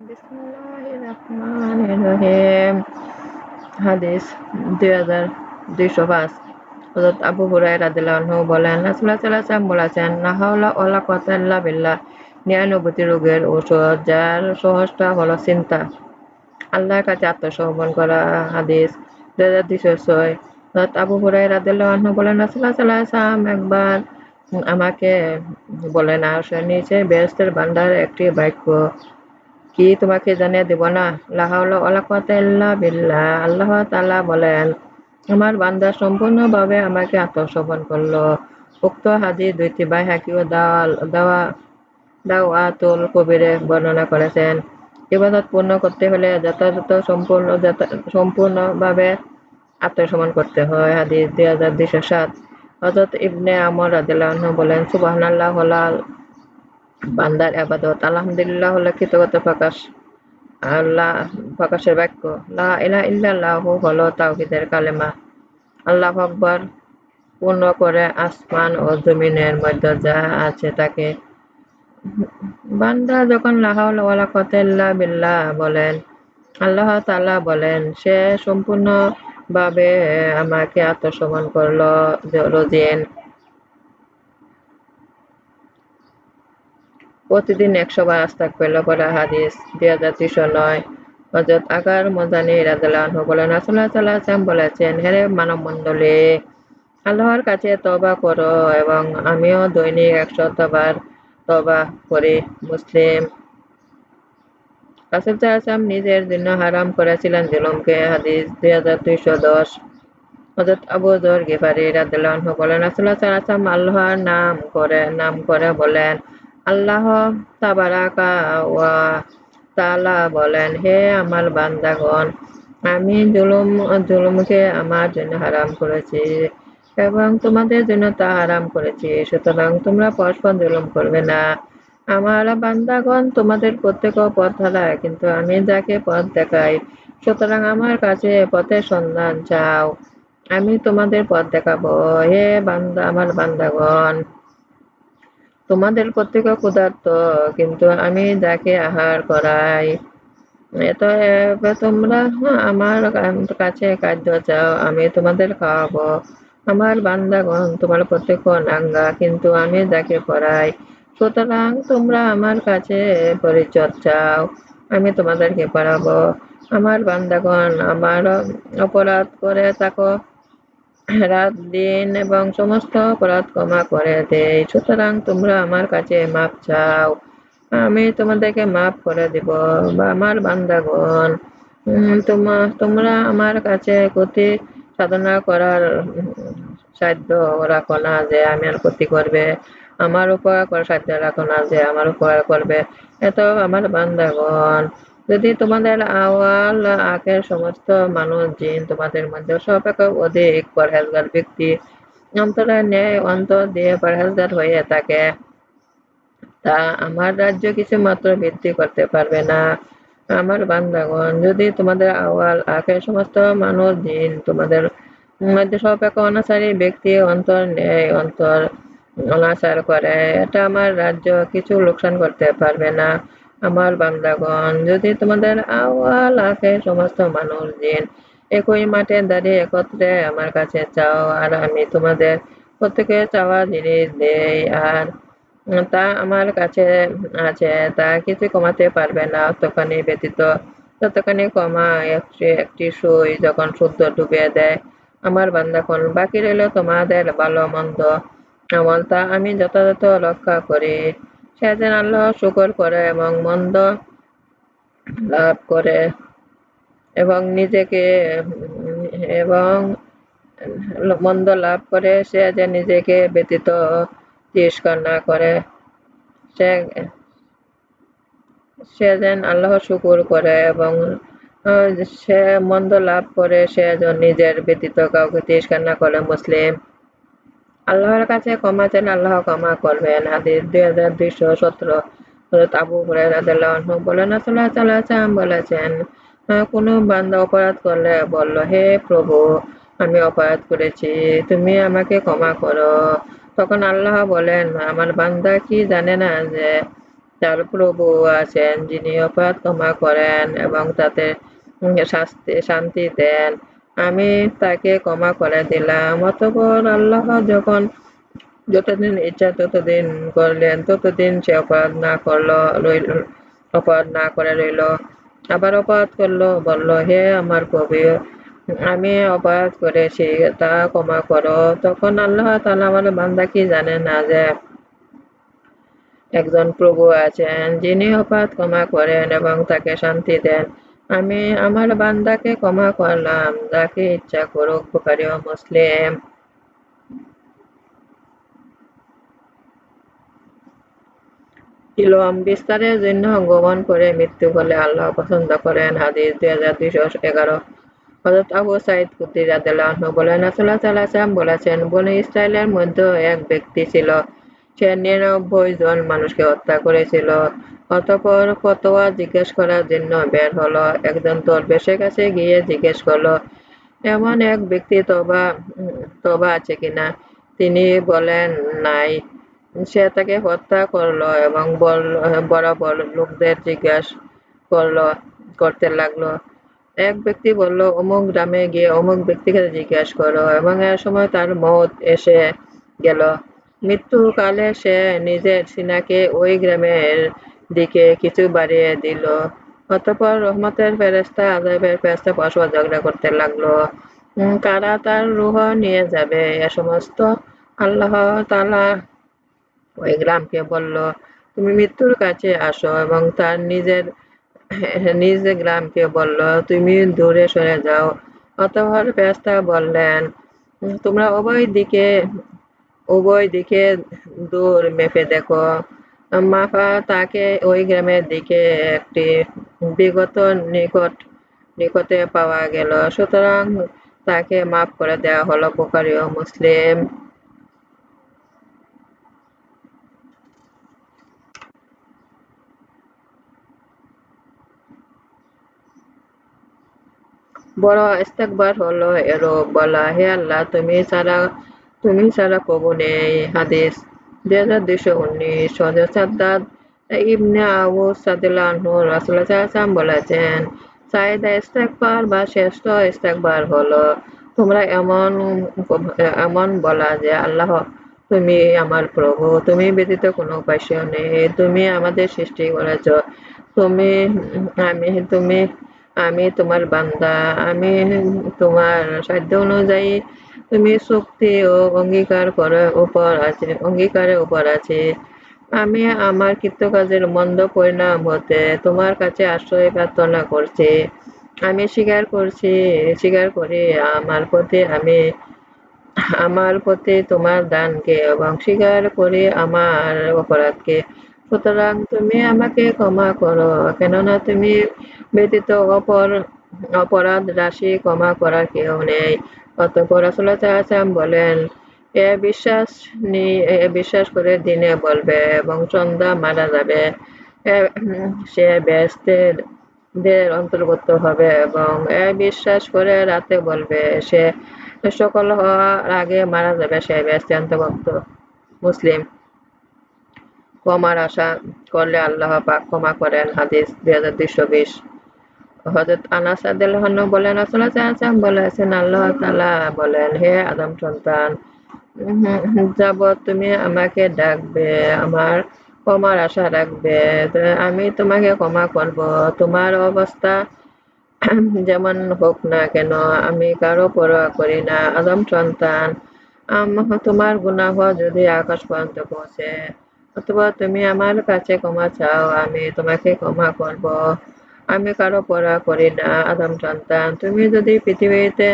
হাদিস রোগের ঔষধ যার সহজটা হলো চিন্তা। আল্লাহর কাছে আত্মসমর্পণ করা হাদিস দুই হাজার দুইশো ছয়। আবু হুরায়রা রাদিয়াল্লাহু বলেন একবার আমাকে বলেন আরশের নিচে বেহেশতের বান্দার একটি বাক্য কি তোমাকে জানিয়ে দেব না? বিল্লাহ। আল্লাহ তালা বলেন, আমার বান্দা সম্পূর্ণভাবে আমাকে আত্মসমর্পণ করল। উক্ত হাদিস দুইটি বাই হাকি ও দাওয়া, দাওয়াতুল কবিরে বর্ণনা করেছেন। ইবাদত পূর্ণ করতে হলে যথাযথ সম্পূর্ণ সম্পূর্ণভাবে আত্মসমর্পণ করতে হয়। হাদিস দুই হাজার দুইশো সাত। হজরত ইবনে আমর রাদিল্লাহ বলেন সুবাহ আল্লাহ বান্দার আবাদত। আলহামদুলিল্লাহ, হলো কৃতজ্ঞতা প্রকাশ। আল্লাহ, প্রকাশের বাক্য, লা ইলা ইল্লাল্লাহ হলো তাওহিদের কালেমা। আল্লাহ আকবর, পূর্ণ করে আসমান ও জমিনের মধ্যে যা আছে তাকে। বান্দা যখন লাহাউল ওয়ালা কতাল্লা বিল্লাহ বলেন, আল্লাহ তাআলা বলেন, সে সম্পূর্ণভাবে আমাকে আত্মসমন করল রোজেন প্রতিদিন একশো বার আস্তাগফির পড়া হাদিস। দুই হাজার দুইশো নয় হজরত আগার মজানি রাদিয়াল্লাহু বলেন, রাসূলুল্লাহ সাল্লাল্লাহু বলেছেন হেরে মানব মণ্ডলী আল্লাহর কাছে তবা করো এবং আমিও দৈনিক একশত বার তবা করি, মুসলিম। রাসুল সাল্লাম নিজের জন্য হারাম করেছিলেন জুলুমকে। হাদিস দুই হাজার দুইশো দশ হজরত আবু জর গেফারি রাদিয়াল্লাহু বলেন, রাসূলুল্লাহ সাল্লাল্লাহু আল্লাহর নাম করে নাম করে বলেন আল্লাহ তাবারাকা ওয়া তাআলা বলেন, হে আমার বান্দাগণ, আমি জুলুম, জুলুমকে আমার জন্য হারাম করেছি এবং তোমাদের জন্য তা হারাম করেছি। সুতরাং তোমরা পরস্পর জুলুম করবে না। আমার বান্দাগণ তোমাদের প্রত্যেক পথ হারায়, কিন্তু আমি যাকে পথ দেখাই, সুতরাং আমার কাছে পথের সন্ধান চাও। আমি তোমাদের পথ দেখাবো। হে বান্দা, আমার বান্দাগণ তোমাদের প্রত্যেকে ক্ষুধার্ত, কিন্তু আমি যাকে আহার করাই, এত তোমরা আমার কাছে খাদ্য চাও, আমি তোমাদের খাওয়াবো। আমার বান্দাগণ, তোমার প্রত্যেক নাঙ্গা কিন্তু আমি যাকে পড়াই সুতরাং তোমরা আমার কাছে পরিচয় চাও, আমি তোমাদেরকে পড়াবো আমার বান্দাগণ, আমার অপরাধ করে থাকো। রাত, দিন এবং সমস্ত অপরাধ ক্ষমা করে দেয় সুতরাং তোমরা আমার কাছে মাপ চাও। আমি তোমাদেরকে মাপ করে দিব, বা আমার বান্দাগণ। তোমরা আমার কাছে ক্ষতি সাধনা করার সাধ্য রাখো না যে আমি আর ক্ষতি করবে। আমার করার সাধ্য রাখো না যে আমার উপকার করবে। এত আমার বান্দাগণ। যদি তোমাদের আওয়াল আখের সমস্ত মানুষ, জিন তোমাদের মধ্যে সবাইকে অধিক পরহেজগার ব্যক্তি অন্তরের ন্যায় অন্তর দিয়ে পরহেজগার হয়ে থাকে, তা আমার রাজ্য কিছু মাত্র বৃদ্ধি করতে পারবে না। আমার বান্দাগণ, যদি তোমাদের আওয়াল আগের সমস্ত মানুষ, জিন তোমাদের মধ্যে সবাইকে অনাচারী ব্যক্তি, অন্তর ন্যায় অন্তর অনাচার করে, এটা আমার রাজ্য কিছু লোকসান করতে পারবে না। আমার বান্দাগণ, যদি তোমাদের আওয়াল আখে সমস্ত মানুষ দিন একই মাঠে দাঁড়িয়ে একত্রে আমার কাছে চাও, আর আমি তোমাদের প্রত্যেকে চাওয়া জিনিস দেই, আর তা আমার কাছে আছে, তা কিছু কমাতে পারবে না। তখনই ব্যতীত, ততখানি কমা, একটি একটি সই যখন শুদ্ধ ডুবে দেয় আমার বান্দাখন বাকি রইল তোমাদের ভালো মন্দ আমল, তা আমি যথাযথ রক্ষা করি। সে যেন আল্লাহ শুকর করে এবং মন্দ লাভ করে এবং নিজেকে, এবং মন্দ লাভ করে সে যে নিজেকে ব্যতীত তিরস্কার না করে। সে সে যেন আল্লাহ শুকুর করে এবং সে মন্দ লাভ করে সে যেন নিজের ব্যতীত কাউকে তিরস্কার না করে, মুসলিম। আল্লাহর কাছে ক্ষমা চান, আল্লাহ ক্ষমা করবেন। হাদিস দুই হাজার দুইশো সতেরো আবু বলেন বলেছেন, কোনো বান্দা অপরাধ করলে বলল, হে প্রভু, আমি অপরাধ করেছি, তুমি আমাকে ক্ষমা করো। তখন আল্লাহ বলেন, আমার বান্দা কি জানে না যে তার প্রভু আছেন যিনি অপরাধ ক্ষমা করেন এবং তাতে শাস্তি, শান্তি দেন? আমি তাকে ক্ষমা করে দিলাম। অতপর আল্লাহ যখন যতদিন ইচ্ছা ততদিন করলেন, ততদিন সে অপরাধ না করল, রইল, অপরাধ না করে রইল। আবার অপরাধ করল, বলল, হে আমার কবি, আমি অপরাধ করেছি, তা ক্ষমা করো। তখন আল্লাহ তালা আমার বান্দা কি জানে না যে একজন প্রভু আছেন, যিনি অপরাধ ক্ষমা করেন এবং তাকে শান্তি দেন। আমি আমার বান্দাকে ক্ষমা করলাম, যাকে ইচ্ছা করুক বুখারি ও মুসলিম। বিস্তারের জন্য গোপন করে মৃত্যু হলে আল্লাহ পছন্দ করেন। হাদিস দুই হাজার দুইশো এগারো। হজরত আবু সাইদ বলেন রাসুল্লাহ সাল্লাম বলেছেন, বনে ইসরায়েলের মধ্যে এক ব্যক্তি ছিল সে নিরানব্বই জন মানুষকে হত্যা করেছিল। অতপর ফতোয়া জিজ্ঞেস করার জন্য বের হলো। একজন দরবেশের কাছে গিয়ে জিজ্ঞেস করল, এমন এক ব্যক্তি তবা তবা আছে কিনা? তিনি বলেন, নাই। সে তাকে হত্যা করল এবং বড় বড় লোকদের জিজ্ঞেস করল, করতে লাগল। এক ব্যক্তি বলল, অমুক গ্রামে গিয়ে অমুক ব্যক্তিকে জিজ্ঞেস করো। এবং এর সময় তার মত এসে গেল। মৃত্যুকালে সে নিজের সিনাকে ওই গ্রামের দিকে কিছু বাড়িয়ে দিল। অতপর রহমতের ফেরেস্তা আজাবের ফেরেস্তা পরস্পর ঝগড়া করতে লাগল। কারা তার রুহ নিয়ে যাবে? এ সমস্ত আল্লাহ তালা ওই গ্রামকে বলল, তুমি মৃত্যুর কাছে আসো এবং তার নিজের, নিজ গ্রামকে বলল, তুমি দূরে সরে যাও। অতঃপর ফেরেশতা বললেন তোমরা উভয় দিকে উভয় দিকে দূর মেপে দেখো। মাফা তাকে ওই গ্রামের দিকে একটি বিগত নিকট, নিকটে পাওয়া গেল। সুতরাং তাকে মাফ করে দেওয়া হলো ও মুসলিম। বড় ইস্তেকবার হলো এরূপ। বলা, হে আল্লাহ, তুমি ছাড়া তুমি ছাড়া নেই হাদিস দুই হাজার দুইশো উনিশ সাদ্দাদ ইবনে আবু বলেছেন বা শ্রেষ্ঠ হলো তোমরা এমন এমন বলা যে আল্লাহ তুমি আমার প্রভু তুমি ব্যতীত কোনো উপাস্য নেই তুমি আমাদের সৃষ্টি করেছ তুমি আমি তুমি আমি তোমার বান্দা আমি তোমার সাধ্য অনুযায়ী তুমি শক্তি ও অঙ্গীকার করার উপর আছে অঙ্গীকারের উপর আছে। আমি আমার কৃতকাজের মন্দ পরিণাম হতে তোমার কাছে আশ্রয় প্রার্থনা করছি। আমি স্বীকার করছি, স্বীকার করি আমার প্রতি আমি, আমার প্রতি তোমার দানকে এবং স্বীকার করি আমার অপরাধকে। সুতরাং তুমি আমাকে ক্ষমা করো, কেননা তুমি ব্যতীত অপর, অপরাধ রাশি ক্ষমা করার কেউ নেই। অতঃপর আসলাম বলেন, এ বিশ্বাস এ বিশ্বাস করে দিনে বলবে এবং সন্ধ্যা মারা যাবে। সে ব্যস্তের দের অন্তর্গত হবে এবং এ বিশ্বাস করে রাতে বলবে, সে সকল হওয়ার আগে মারা যাবে সে ব্যস্তে অন্তর্ভুক্ত মুসলিম। ক্ষমার আশা করলে আল্লাহ পাক ক্ষমা করেন হাদিস দুই হাজার দুইশো বিশ। হজরত আনাস আদাল্লাহন বলেন আসলে বলেছেন, আল্লাহ তালা বলেন, হে আদম সন্তান যাব তুমি আমাকে ডাকবে, আমার ক্ষমার আশা রাখবে আমি তোমাকে ক্ষমা করব। তোমার অবস্থা যেমন হোক না কেন, আমি কারও পরোয়া করি না। আদম সন্তান তোমার গুনাহ যদি আকাশ পর্যন্ত পৌঁছে, অথবা তুমি আমার কাছে ক্ষমা চাও, আমি তোমাকে ক্ষমা করব। আমি কারও পড়া করি না আদম সন্তান তুমি যদি পৃথিবীতে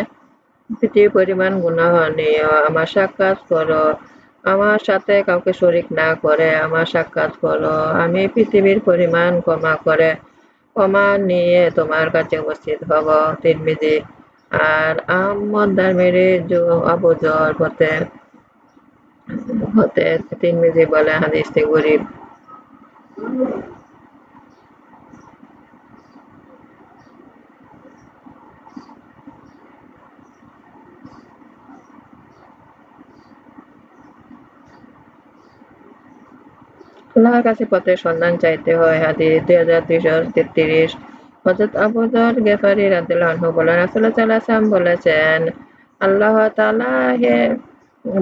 পৃথিবী পরিমাণ গুনাহ নিয়ে আমার সাক্ষাৎ করো। আমার সাথে কাউকে শরিক না করে, আমার সাক্ষাৎ করো। আমি পৃথিবীর পরিমাণ ক্ষমা করে, ক্ষমা নিয়ে তোমার কাছে উপস্থিত হব। তিরমিজি, আর আহমদ দারমেরি আবু জর হতে হতে তিরমিজি বলে হাদিসটি গরিব। আল্লাহর কাছে পথের সন্ধান চাইতে হয় হাদিস দুই হাজার দুইশো তেত্রিশ। হজরত আবু যর গেফারি রাদিল্লাহু বলেন, রাসূলুল্লাহ বলেছেন, আল্লাহ তাআলা হে,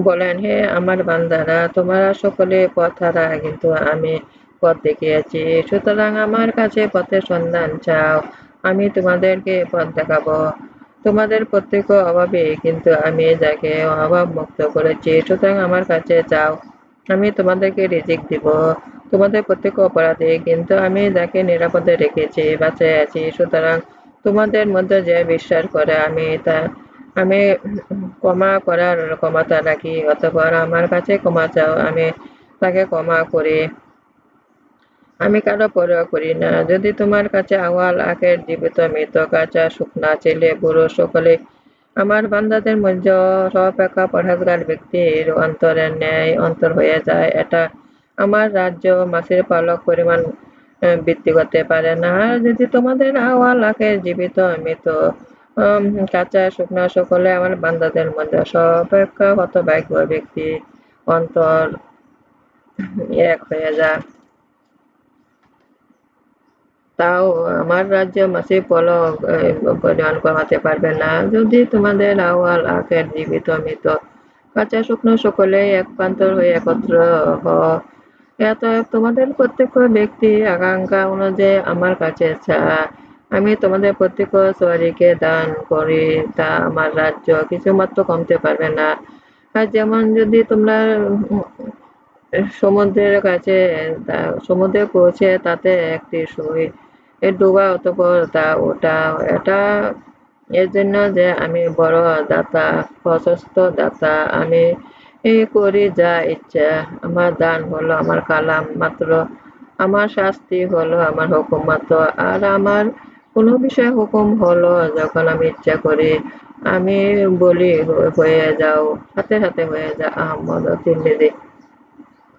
বলেন, হে আমার বান্দারা, তোমরা সকলে পথ হারা, কিন্তু আমি পথ দেখিয়েছি। সুতরাং আমার কাছে পথের সন্ধান চাও, আমি তোমাদেরকে পথ দেখাবো। তোমাদের প্রত্যেক অভাবে, কিন্তু আমি যাকে অভাব মুক্ত করেছি, সুতরাং আমার কাছে চাও আমি তোমাদেরকে রিজিক দিব। তোমাদের প্রত্যেক অপরাধে কিন্তু আমি যাকে নিরাপদে রেখেছি বাঁচাই আছি, সুতরাং তোমাদের মধ্যে যে বিশ্বাস করে আমি তা, আমি ক্ষমা করার ক্ষমতা রাখি, অতপর আমার কাছে ক্ষমা চাও, আমি তাকে ক্ষমা করি। আমি কারও পরোয়া করি না। যদি তোমার কাছে আওয়াল আখের জীবিত মৃত কাঁচা শুকনা ছেলে, বুড়ো, সকলে আমার বান্দাদের মধ্যে অপেক্ষা পরহেজগার ব্যক্তির অন্তরের ন্যায় অন্তর হয়ে যায়। এটা আমার রাজ্য মাছের পালক পরিমাণ বৃদ্ধি করতে পারে না। আর যদি তোমাদের আওয়াল আখের জীবিত, মৃত কাঁচা শুকনা সকলে আমার বান্দাদের মধ্যে সপেক্ষা হতভাগ্য ব্যক্তি অন্তর এক হয়ে যায়। তাও আমার রাজ্য মাসে পলক পরিমাণ কমাতে পারবে না। যদি তোমাদের আওয়াল আখের জীবিত মৃত কাঁচা শুকনো সকলে এক প্রান্তর হয়ে একত্র হ। এত তোমাদের প্রত্যেক ব্যক্তি আকাঙ্ক্ষা অনুযায়ী আমার কাছে আমি তোমাদের প্রত্যেক সোয়ারিকে দান করি, তা আমার রাজ্য কিছুমাত্র কমতে পারবে না। আর যেমন যদি তোমরা সমুদ্রের কাছে সমুদ্রে পৌঁছে তাতে একটি সই ডোবা অতপর তা ওটা, এটা এর জন্য যে আমি বড় দাতা, প্রশস্ত দাতা, আমি এই করি যা ইচ্ছা। আমার দান হলো, আমার কালাম মাত্র, আমার শাস্তি হলো, আমার হুকুম মাত্র। আর আমার কোনো বিষয় হুকুম হলো, যখন আমি ইচ্ছা করি, আমি বলি হয়ে যাও, হাতে হাতে হয়ে যা। আহমদ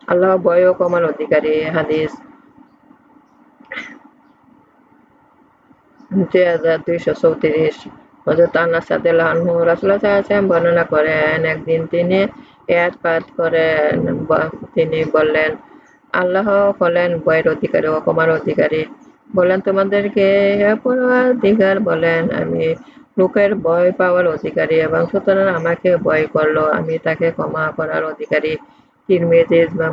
আল্লাহ বয় কমার অধিকারী, হাদিস। চৌত্রিশ। হজরত আনাস আনহু রাসুল্লাহ বর্ণনা করেন, একদিন তিনি এয়াত করেন তিনি বললেন, আল্লাহ হলেন বয়ের অধিকারী ও ক্ষমার অধিকারী। বলেন তোমাদেরকে অধিকার বলেন, আমি লোকের ভয় পাওয়ার অধিকারী এবং সুতরাং আমাকে ভয় করল, আমি তাকে ক্ষমা করার অধিকারী। তিরমিজিজ বা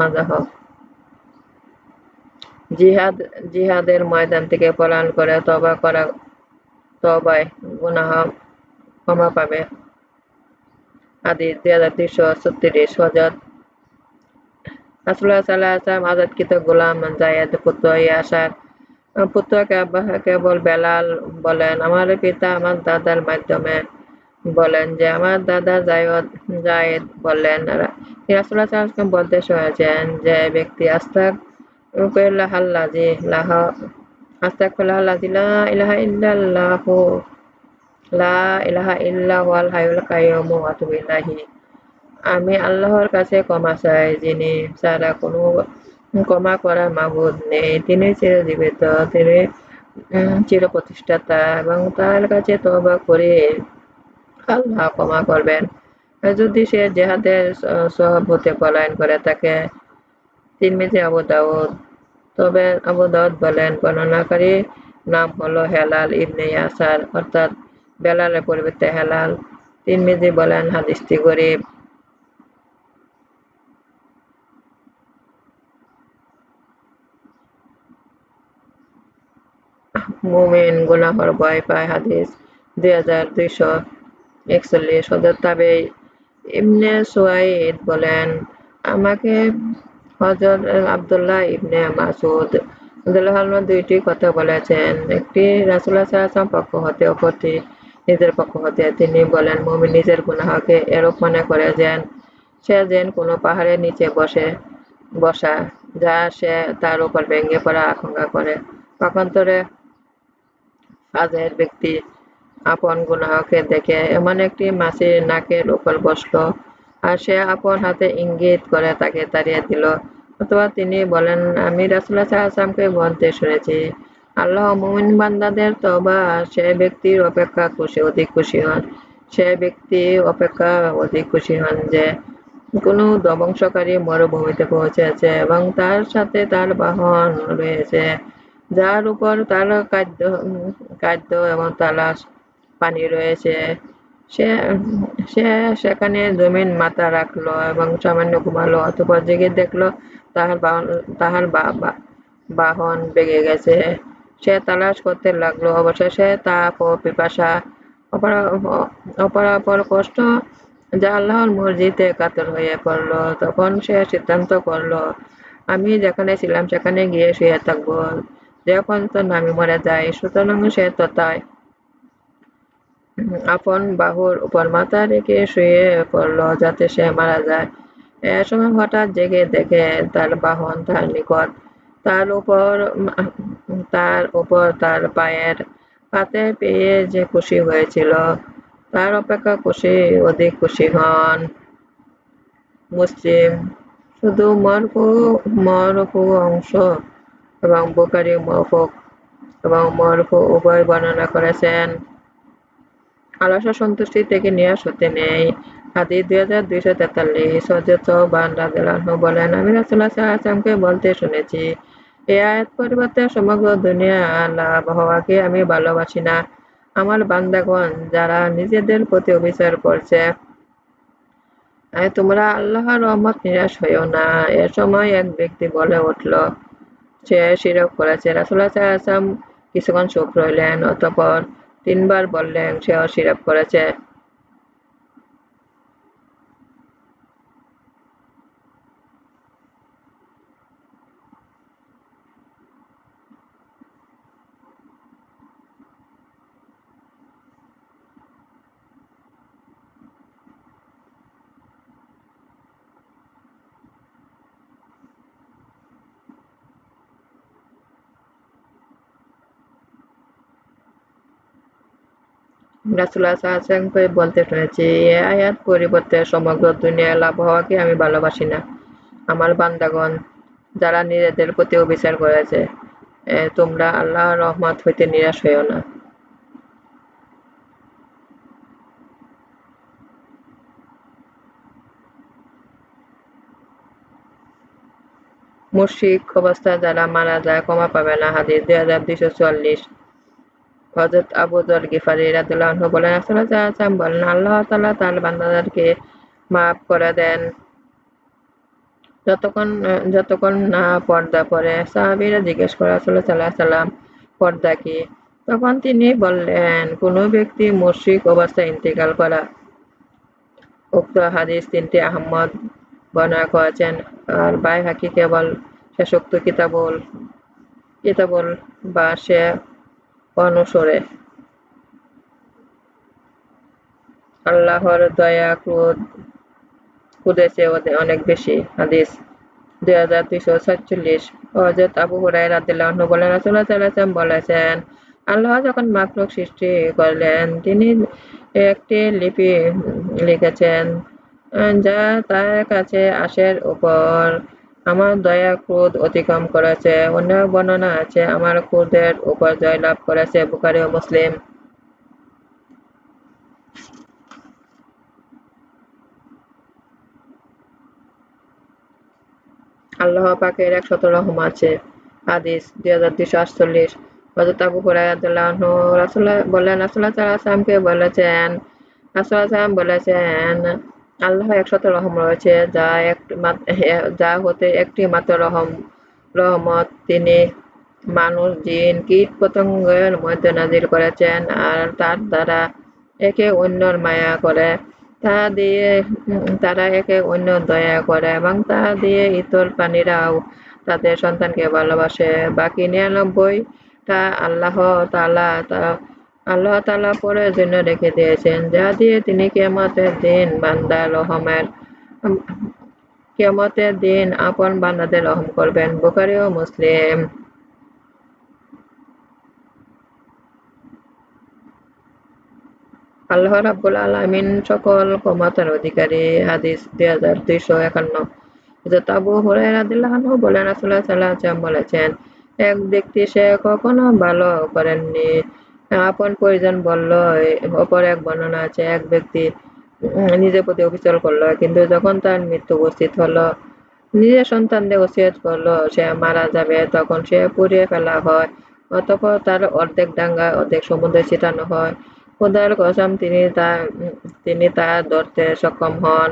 মাজাহ জিহাদের ময়দান থেকে পলায়ন করে তবা করা তবায় গুনাহ ক্ষমা পাবে। আদি দুই হাজার দুইশো ছত্রিশ হজরত রাসুল্লাহ সাল্লাহ আসলাম আজাদকৃত গোলাম জায়েদ পুত্র ইয়াসার পুত্র কেবল বেলাল বলেন, আমার পিতা আমার দাদার মাধ্যমে বলেন যে, আমার দাদা জায়দ, জায়েদ বললেন রাসুল্লাহ সাল্লাম বলতে শুনেছেন যে, ব্যক্তি লা ইলাহা আমি আল্লাহর কাছে ক্ষমা চাই, যিনি ছাড়া কোনো ক্ষমা করার মাবুদ নেই। তিনি চিরজীবিত, তিনি চির প্রতিষ্ঠাতা এবং তার কাছে তবা করে আল্লাহ ক্ষমা করবেন। যদি সে জেহাদের সব হতে পলায়ন করে, তাকে তিরমিজি, আবু দাউদ তবে আবু দাউদ বলেন, বর্ণনাকারী নাম হলো হেলাল ইবনে ইয়াসার, অর্থাৎ বেলালের পরিবর্তে হেলাল। তিরমিজি বলেন, হাদিসটি গরিব। মুমিন গুনাহর ভয় পায়, হাদিস দুই হাজার দুইশো একচল্লিশ। হজরত তাবে ইবনে সোয়াইদ বলেন, আমাকে হজরত আবদুল্লাহ ইবনে মাসুদ দুইটি কথা বলেছেন। একটি রাসুল্লাহ সাল্লাম পক্ষ হতে, অপরটি নিজের পক্ষ হতে। তিনি বলেন মমি নিজের গুনাহকে এরূপ মনে করে যেন সে যেন কোনো পাহাড়ের নিচে বসে, বসা, যা সে তার উপর ভেঙে পড়া আশঙ্কা করে। পক্ষান্তরে ফাজের ব্যক্তি আপন গুনাহকে দেখে এমন একটি মাসির নাকের উপর বসল। আর সে আপন হাতে ইঙ্গিত করে তাকে তাড়িয়ে দিল। অথবা তিনি বলেন, আমি রাসুল্লাহ সাহায্যামকে বলতে শুনেছি। আল্লাহ মুমিন বান্দাদের তবা সে ব্যক্তির অপেক্ষা খুশি, অধিক খুশি হন। সে ব্যক্তি অপেক্ষা অধিক খুশি হন যে কোন ধ্বংসকারী মরুভূমিতে পৌঁছেছে এবং তার সাথে তার বাহন রয়েছে, যার উপর তার খাদ্য খাদ্য এবং তালাশ পানি রয়েছে। সে সে সেখানে জমিন মাথা রাখল এবং সামান্য ঘুমালো অথবা জেগে দেখল তাহার তাহার বাহন বেগে গেছে। সে তালাশ করতে লাগল। অবশেষে তাপ ও পিপাসা অপরাপর কষ্ট যা আল্লাহর মসজিদে কাতর হয়ে পড়ল। তখন সে সিদ্ধান্ত করল, আমি যেখানে ছিলাম সেখানে গিয়ে শুয়ে থাকব। যখন পর্যন্ত নামি মরে যায়, সুতরাং সে তথায় আপন বাহুর উপর মাথা রেখে শুয়ে পড়ল যাতে সে মারা যায়। এ সময় হঠাৎ জেগে দেখে তার বাহন তার নিকট, তার উপর তার উপর তার পায়ের পাতে পেয়ে যে খুশি হয়েছিল, তার অপেক্ষা খুশি, অধিক খুশি হন। মুসলিম শুধু মরফু মরফু অংশ এবং বোকারি মফুক এবং মরফু উভয় বর্ণনা করেছেন। আলস সন্তুষ্টি থেকে নিরাশ হতে নেই। হাদিস দুই হাজার দুইশো তেতাল্লিশ হজরত বান রাজু বলেন, আমি রাসুল্লাহ আসলামকে বলতে শুনেছি, এই আয়াত পরিবর্তে সমগ্র দুনিয়া লাভ হওয়াকে আমি ভালোবাসি না। আমার বান্দাগণ, যারা নিজেদের প্রতি অবিচার করছে তোমরা আল্লাহর রহমত নিরাশ হইও না। এ সময় এক ব্যক্তি বলে উঠল, সে শিরক করেছে। রাসুল্লাহ আসলাম কিছুক্ষণ চুপ রইলেন, অতপর তিনবার বললেন সেও অশিরাপ করেছে। রাসুল্লাহ সাল্লামকে বলতে শুনেছি এ আয়াত পরিবর্তে সমগ্র দুনিয়ার লাভ হওয়াকে আমি ভালোবাসি না। আমার বান্দাগণ, যারা নিজেদের প্রতি অবিচার করেছে তোমরা আল্লাহ রহমত হইতে নিরাশ হইও না। মুশিক অবস্থায় যারা মারা যায়, ক্ষমা পাবে না। হাদিস দুই হাজার দুইশো চুয়াল্লিশ। হজরত আবু গিফারি রাদিল্লাহু বলেন বলেন, আল্লাহ তালা তার বান্দাদেরকে মাফ করে দেন। যতক্ষণ যতক্ষণ না পর্দা পরে সাহাবিরা জিজ্ঞেস সাল্লাহ সাল্লাম, পর্দা কি? তখন তিনি বললেন, কোনো ব্যক্তি মুশ্রিক অবস্থায় ইন্তেকাল করা। উক্ত হাদিস তিনটি আহমদ বর্ণনা করেছেন। আর বাই হাকি কেবল শেষোক্ত কিতাবল কিতাবল বা সে অনুসরে আল্লাহর দয়া, ক্রোধ কুদেছে অনেক বেশি। হাদিস দুই হাজার দুইশো সাতচল্লিশ হজরত আবু হুরাই রাদিল্লাহ বলেন রাসুল্লাহ বলেছেন, আল্লাহ যখন মাকলুক সৃষ্টি করলেন, তিনি একটি লিপি লিখেছেন, যা তার কাছে আসের উপর। আমার দয়া, ক্রোধ অতিক্রম করেছে অন্য বর্ণনা আছে, আমার ক্রোধের উপর জয় লাভ করেছে, বুখারি ও মুসলিম। আল্লাহ পাকের একশত রহম আছে। হাদিস দুই হাজার দুইশো আটচল্লিশ। হজরত আবু হুরাইয়াদুল্লাহ রাসুল্লাহ বললেন রাসুল্লাহ সাল্লামকে বলেছেন রাসুল্লাহ সাল্লাম বলেছেন আল্লাহ একশত রহম রয়েছে, যা এক যা হতে একটি মাত্র রহম রহমত। তিনি মানুষ, জিন, কীট পতঙ্গের মধ্যে নাজির করেছেন আর তার দ্বারা একে অন্যর মায়া করে। তা দিয়ে তারা একে অন্য দয়া করে এবং তা দিয়ে ইতর প্রাণীরাও তাদের সন্তানকে ভালোবাসে। বাকি নিরানব্বই তা আল্লাহ তালা তা আল্লাহ তালা পরের জন্য রেখে দিয়েছেন, যা দিয়ে তিনি কেমতের দিন বান্দা রহমের কেমতের দিন আপন বান্দাদের রহম করবেন বোকারি ও মুসলিম। আল্লাহ রাব্বুল আলামিন সকল ক্ষমতার অধিকারী, হাদিস দুই হাজার দুইশো একান্ন। হুরায়রা বলেন সাল্লাল্লাহু আলাইহি বলেছেন, এক ব্যক্তি সে কখনো ভালো করেননি। আপন পরিজন বলল, অপর এক বর্ণনা আছে, এক ব্যক্তি নিজের প্রতি অবিচল করল, কিন্তু যখন তার মৃত্যু উপস্থিত হলো, নিজের সন্তানদের ওসিয়ত করল, সে মারা যাবে, তখন সে পুড়িয়ে ফেলা হয়, অতঃপর তার অর্ধেক ডাঙ্গা, অর্ধেক সমুদ্রে ছিটানো হয়। খোদার কসম, তিনি তা তিনি তা ধরতে সক্ষম হন।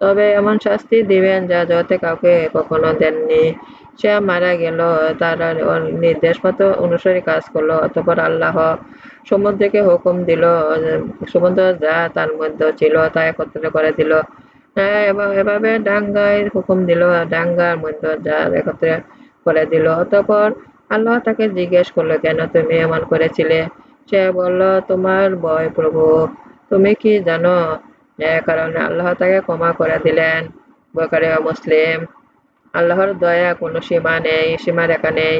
তবে এমন শাস্তি দিবেন যা জগতে কাউকে কখনো দেননি। সে মারা গেল, তারা নির্দেশ মতো অনুসারী কাজ করল, অতপর আল্লাহ সমুদ্রকে হুকুম দিল সমুদ্র যা তার মধ্যে ছিল তা একত্র করে দিল। হ্যাঁ এভাবে ডাঙ্গায় হুকুম দিল ডাঙ্গার মধ্যে যা একত্রে করে দিল। অতপর আল্লাহ তাকে জিজ্ঞেস করল, কেন তুমি এমন করেছিলে? সে বলল, তোমার ভয় প্রভু, তুমি কি জানো? কারণে আল্লাহ তাকে ক্ষমা করে দিলেন। বকারে মুসলিম আল্লাহর দয়া, কোনো সীমা নেই, সীমা রেখা নেই।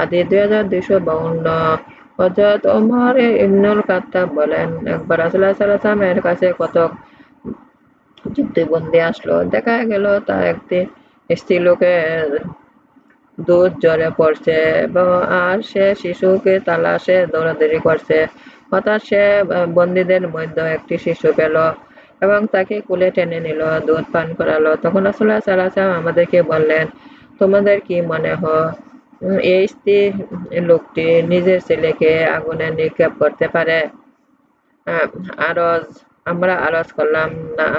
আদি দুই হাজার দুইশো বাউন্ন। হজরত ওমর ইবনুল কাত্তাব বলেন, একবার আলাইহি ওয়াসাল্লামের কাছে কতক যুদ্ধবন্দী আসলো। দেখা গেল, তার একটি স্ত্রীলোকের দুধ জ্বরে পড়ছে এবং আর সে শিশুকে তালাশে দৌড়াদৌড়ি করছে। হঠাৎ সে বন্দীদের মধ্যে একটি শিশু পেল। এবং তাকে কুলে টেনে নিল, দুধ পান করালো। তখন রাসূলুল্লাহ সাল্লাল্লাহু আলাইহি আমাদেরকে বললেন, তোমাদের কি মনে হয় এই স্ত্রী লোকটি নিজের ছেলেকে আগুনে নিক্ষেপ করতে পারে? আরজ, আমরা আরজ করলাম, না,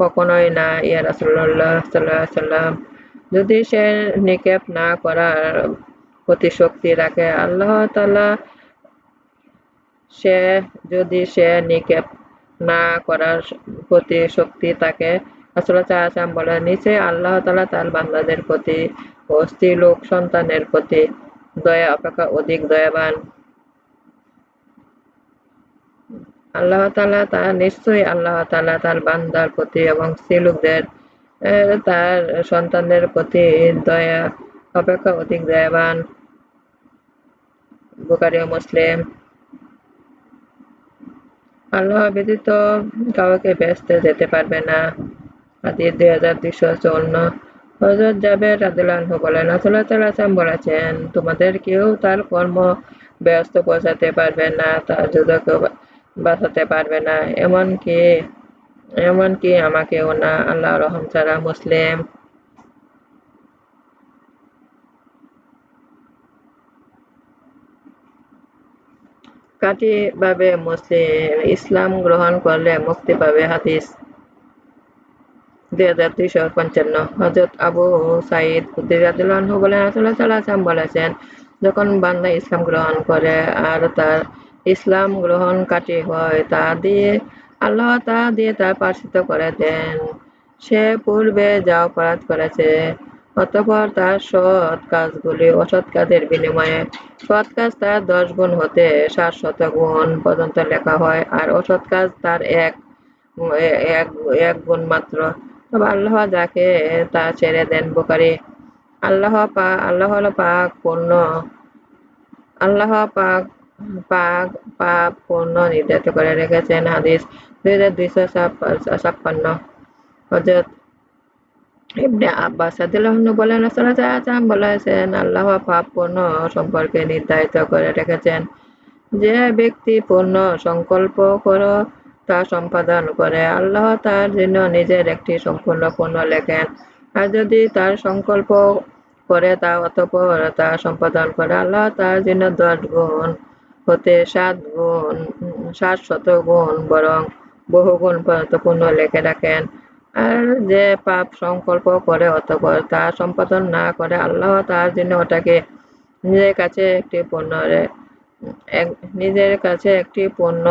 কখনোই না, ইয়া রাসূলুল্লাহ সাল্লাল্লাহু আলাইহি সাল্লাম যদি সে নিক্ষেপ না করার প্রতি শক্তি রাখে, আল্লাহ তালা সে, যদি সে নিক্ষেপ না করার প্রতি শক্তি তাকে আলাইহি ওয়াসাল্লাম বলেন নিশ্চয়ই আল্লাহ তালা তার বান্দাদের প্রতি ও স্ত্রীলোক সন্তানের প্রতি দয়া, অপেক্ষা অধিক দয়াবান। আল্লাহ তাআলা তা নিশ্চয়ই আল্লাহ তাআলা তার বান্দার প্রতি এবং স্ত্রীলোকদের তার সন্তানদের প্রতি দয়া, অপেক্ষা অধিক দয়াবান। বুখারী ও মুসলিম আল্লাহ ব্যতীত কাউকে বেহেশতে যেতে পারবে না। হাদিস দুই হাজার দুইশো চুয়ান্ন হযরত জাবের রাদিয়াল্লাহু আনহু বলেন সাল্লাল্লাহু আলাইহি বলেছেন, তোমাদের কেউ তার কর্ম ব্যস্ত পৌঁছাতে পারবে না, তার যুদ্ধকেও বাঁচাতে পারবে না। এমনকি এমনকি আমাকেও না আল্লাহ রহম ছাড়া মুসলিম কাটিভাবে মুসলিম ইসলাম গ্রহণ করলে মুক্তি পাবে হাদিস। দুই হাজার দুইশো পঞ্চান্ন হজরত আবু সাইদ বলেন বলেছেন, যখন বান্দা ইসলাম গ্রহণ করে আর তার ইসলাম গ্রহণ কাটি হয়, তা দিয়ে আল্লাহ তা দিয়ে তার পার্শ্বিত করে দেন। সে পূর্বে যা অপরাধ করেছে অতঃপর তার সৎ কাজগুলি অসৎ কাজের বিনিময়ে সৎ কাজ তার দশ গুণ হতে ষাট শত গুণ পর্যন্ত লেখা হয়, আর অসৎ কাজ তার এক এক গুণ মাত্র। তবে আল্লাহ যাকে তা ছেড়ে দেন বুখারী আল্লাহ পা, আল্লাহ পাক পূর্ণ, আল্লাহ পাক পাক, পাপ পূর্ণ নির্ধারিত করে রেখেছেন হাদিস দুই হাজার দুইশো ছাপ্পান্ন। হজরত ইবনে আব্বাস বলেন ওয়াসাল্লাম বলেছেন, আল্লাহ পাপ পূর্ণ সম্পর্কে নির্ধারিত করে রেখেছেন। যে ব্যক্তি পূর্ণ সংকল্প করো, তা সম্পাদন করে। আল্লাহ তার জন্য নিজের একটি সম্পূর্ণ পূর্ণ লেখেন। আর যদি তার সংকল্প করে, তা অতঃপর তা সম্পাদন করে। আল্লাহ তার জন্য দশ গুণ হতে সাত গুণ, সাত শত গুণ বরং বহু গুণ পর্যন্ত পূর্ণ লেখে রাখেন। আর যে পাপ সংকল্প করে অতঃপর তা সম্পাদন না করে আল্লাহ তার জন্য ওটাকে নিজের কাছে একটি পূর্ণ নিজের কাছে একটি পূর্ণ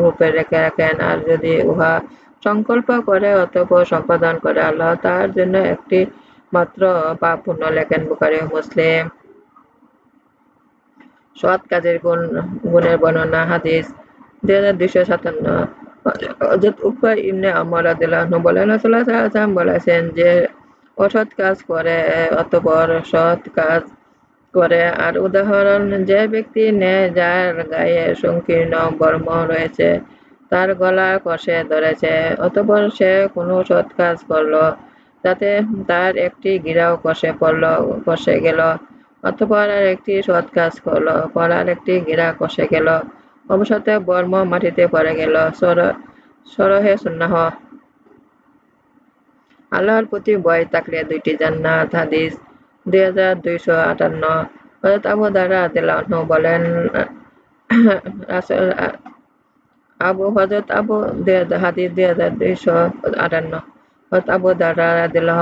রূপে রেখে রাখেন। আর যদি উহা সংকল্প করে অতঃপর সম্পাদন করে আল্লাহ তার জন্য একটি মাত্র পাপ পূর্ণ লেখেন বুখারী ও মুসলিম। সৎ কাজের গুণ গুণের বর্ণনা হাদিস দুই হাজার দুইশো সাতান্ন। হযরত উকবা ইবনে আমর রাদিয়াল্লাহু বলেন, রাসূলুল্লাহ সাল্লাল্লাহু বলেছেন যে, অসৎ কাজ করে অতঃপর সৎ কাজ করে। আর উদাহরণ, যে ব্যক্তি নেয়, যার গায়ে সংকীর্ণ বর্ম রয়েছে, তার গলার কষে ধরেছে, অতঃপর সে কোনো সৎ কাজ করল তাতে তার একটি গিরাও কষে পড়ল, কষে গেল, অতঃপর আর একটি সৎ কাজ করল, পর একটি গিরা কষে গেল। অবসতে বর্ম মাটিতে পড়ে গেল। সরহে সুন্নাহ। আল্লাহর প্রতি ভয় থাকলে দুইটি জান্নাত হাদিস দুই হাজার দুইশো আটান্ন। হজরত আবু দারা আদিল্লাহ বলেন আবু হজরত আবু হাদিস দুই হাজার দুইশো আটান্ন। হজরত আবু দারা আদিল্লাহ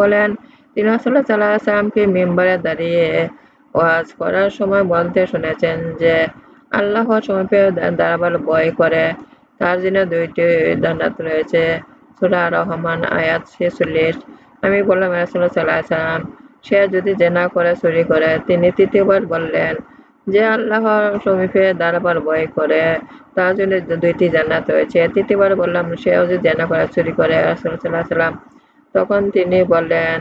বলেন, তিনি আসলে সাল্লাহ সাল্লামকে মেম্বারে দাঁড়িয়ে ওয়াজ করার সময় বলতে শুনেছেন যে আল্লাহ সমীপে দাঁড়াবার ভয় করে। তার জন্য দুইটি জান্নাত রয়েছে। সুরা রহমান আয়াত ছেচল্লিশ। আমি বললাম রাসুল্লাহ সাল্লাহ সাল্লাম সে যদি জেনা করে, চুরি করে, তিনি তৃতীয়বার বললেন যে আল্লাহর সমীপে দাঁড়াবার ভয় করে। তার জন্য দুইটি জান্নাত রয়েছে। তৃতীয়বার বললাম সেও যদি জেনা করে, চুরি করে রাসুল্লাহ সাল্লাহ সাল্লাম তখন তিনি বললেন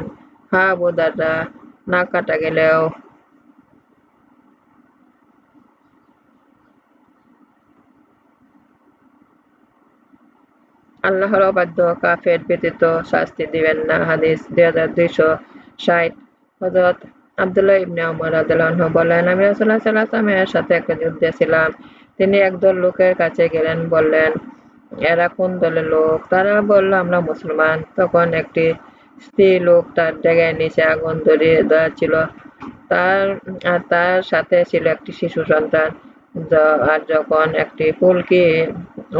হা বোদাররা না কাটা গেলেও আল্লাহর অবাধ্য কাফের ব্যতীত শাস্তি দিবেন না। হাদিস দুই হাজার দুইশো ষাট। হজরত আবদুল্লাহ ইবনে ওমর রাদিয়াল্লাহু বলেন, আমি রাসূলুল্লাহ সাল্লাল্লাহু আলাইহি সাথে একটা যুদ্ধে ছিলাম। তিনি একদল লোকের কাছে গেলেন, বললেন, এরা কোন দলের লোক? তারা বলল, আমরা মুসলমান। তখন একটি স্ত্রী লোক তার জায়গায় নিচে আগুন ধরিয়ে দেওয়া ছিল। তার, আর তার সাথে ছিল একটি শিশু সন্তান। আর যখন একটি ফুলকি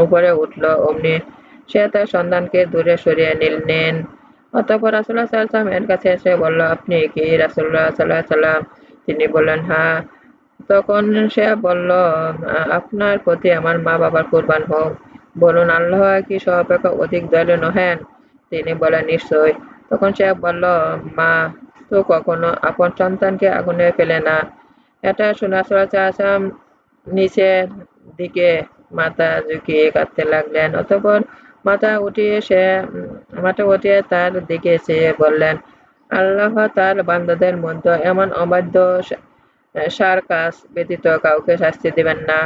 উপরে উঠল, অমনি সে তার সন্তানকে দূরে সরিয়ে নিলেন অতঃপর রাসুল্লাহ সাল্লাম এর কাছে এসে বলল, আপনি কি রাসুল্লাহ সাল্লাহ সাল্লাম তিনি বললেন হ্যাঁ তখন সে বলল, আপনার প্রতি আমার মা বাবার কোরবান হোক। বলুন, আল্লাহ কি সর্বাপেক্ষা অধিক দয়ালু নহেন? তিনি বলেন নিশ্চয় তখন সে বলল, মা, তো কখনো আপন সন্তানকে আগুনে ফেলে না। এটা শোনা সাল্লাম নিচের দিকে মাথা ঝুঁকিয়ে কাঁদতে লাগলেন। অতপর মাথা উঠিয়ে সে মাথা উঠিয়ে তার দিকে চেয়ে বললেন, আল্লাহ তার বান্দাদের মধ্যে এমন অবাধ্য সার্কাস ব্যতীত কাউকে শাস্তি দিবেন না,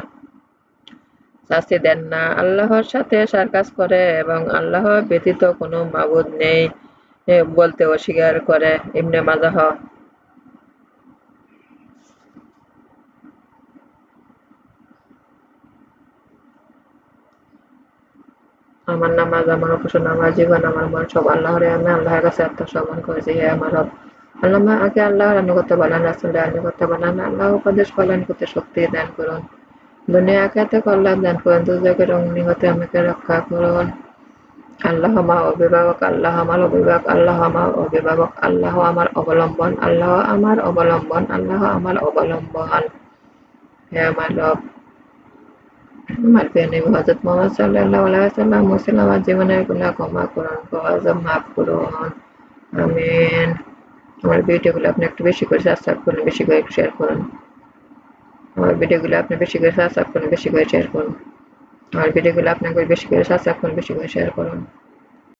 শাস্তি দেন না। আল্লাহর সাথে সার্কাস করে এবং আল্লাহ ব্যতীত কোনো মাবুদ নেই বলতে অস্বীকার করে। ইমনে মাজাহ আমার নামাজ, আমার উপাসনা আমার জীবন, আমার মন, সব আল্লাহর আমি আল্লাহর কাছে আত্মসমর্পণ করেছি, হে আমার রব। আল্লাহ আগে আল্লাহর আনুগত্য বানান রাসুলের আনুগত্য বানান আল্লাহ উপদেশ পালন করতে শক্তি দান করুন। দুনিয়া আখাতে কল্যাণ দান করুন, দুর্যোগের অগ্নি হতে আমাকে রক্ষা করুন। আল্লাহ আমার অভিভাবক, আল্লাহ আমার অভিভাবক, আল্লাহ আমার অভিভাবক, আল্লাহ আমার অবলম্বন, আল্লাহ আমার অবলম্বন, আল্লাহ আমার অবলম্বন। হে আমার রব আমার প্রিয় হজরত মোহাম্মদ সাল্লাহ ওয়াসাল্লাম মুসলিম আমার জীবনের গুনাহ ক্ষমা করুন গজব মাফ করুন। আমিন। আমার ভিডিওগুলো আপনি একটু বেশি করে সাবস্ক্রাইব করুন, বেশি করে শেয়ার করুন। আমার ভিডিওগুলো আপনি বেশি করে সাবস্ক্রাইব করুন, বেশি করে শেয়ার করুন। আমার ভিডিওগুলো আপনাকে বেশি করে সাবস্ক্রাইব করুন, বেশি করে শেয়ার করুন।